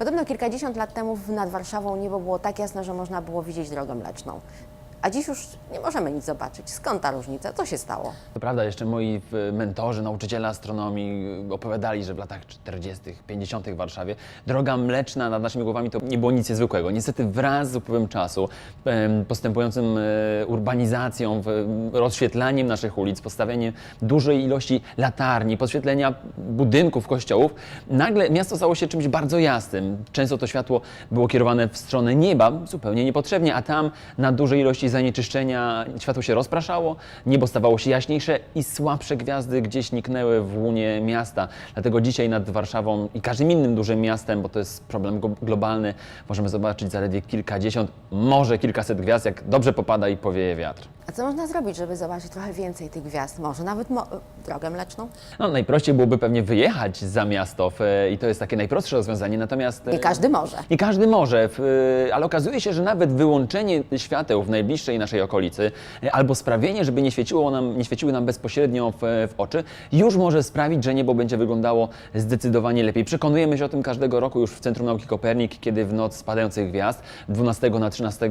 Podobno kilkadziesiąt lat temu nad Warszawą niebo było tak jasne, że można było widzieć drogę mleczną. A dziś już nie możemy nic zobaczyć. Skąd ta różnica? Co się stało? To prawda, jeszcze moi e, mentorzy, nauczyciele astronomii opowiadali, że w latach 40., 50. w Warszawie droga mleczna nad naszymi głowami to nie było nic niezwykłego. Niestety wraz z upływem czasu, postępującym e, urbanizacją, rozświetlaniem naszych ulic, postawieniem dużej ilości latarni, podświetlenia budynków, kościołów, nagle miasto stało się czymś bardzo jasnym. Często to światło było kierowane w stronę nieba, zupełnie niepotrzebnie, a tam na dużej ilości zanieczyszczenia światło się rozpraszało, niebo stawało się jaśniejsze i słabsze gwiazdy gdzieś niknęły w łunie miasta. Dlatego dzisiaj nad Warszawą i każdym innym dużym miastem, bo to jest problem glo- globalny, możemy zobaczyć zaledwie kilkadziesiąt, może kilkaset gwiazd, jak dobrze popada i powieje wiatr. A co można zrobić, żeby zobaczyć trochę więcej tych gwiazd? Może nawet mo- drogę mleczną? No, najprościej byłoby pewnie wyjechać za miasto w, i to jest takie najprostsze rozwiązanie, natomiast... e, Nie każdy może. Nie każdy może, w, ale okazuje się, że nawet wyłączenie świateł w najbliższej naszej okolicy e, albo sprawienie, żeby nie, świeciło nam, nie świeciły nam bezpośrednio w, w oczy, już może sprawić, że niebo będzie wyglądało zdecydowanie lepiej. Przekonujemy się o tym każdego roku już w Centrum Nauki Kopernik, kiedy w noc spadających gwiazd 12 na 13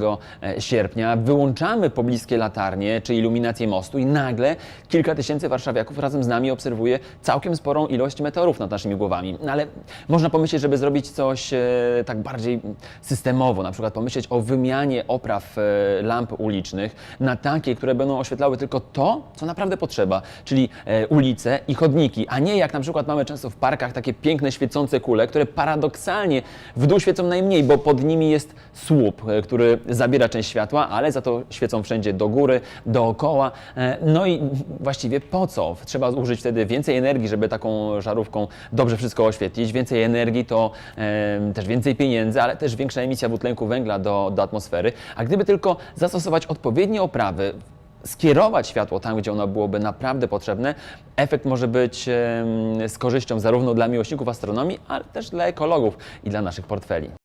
sierpnia wyłączamy pobliskie latarnie czy iluminację mostu i nagle kilka tysięcy warszawiaków razem z nami obserwuje całkiem sporą ilość meteorów nad naszymi głowami. No ale można pomyśleć, żeby zrobić coś e, tak bardziej systemowo, na przykład pomyśleć o wymianie opraw e, lamp ulicznych na takie, które będą oświetlały tylko to, co naprawdę potrzeba, czyli e, ulice i chodniki, a nie jak na przykład mamy często w parkach takie piękne świecące kule, które paradoksalnie w dół świecą najmniej, bo pod nimi jest słup, e, który zabiera część światła, ale za to świecą wszędzie do góry, dookoła. E, No i właściwie po co? Trzeba użyć wtedy więcej energii, żeby taką żarówką dobrze wszystko oświetlić. Więcej energii to też więcej pieniędzy, ale też większa emisja dwutlenku węgla do, do atmosfery. A gdyby tylko zastosować odpowiednie oprawy, skierować światło tam, gdzie ono byłoby naprawdę potrzebne, efekt może być z korzyścią zarówno dla miłośników astronomii, ale też dla ekologów i dla naszych portfeli.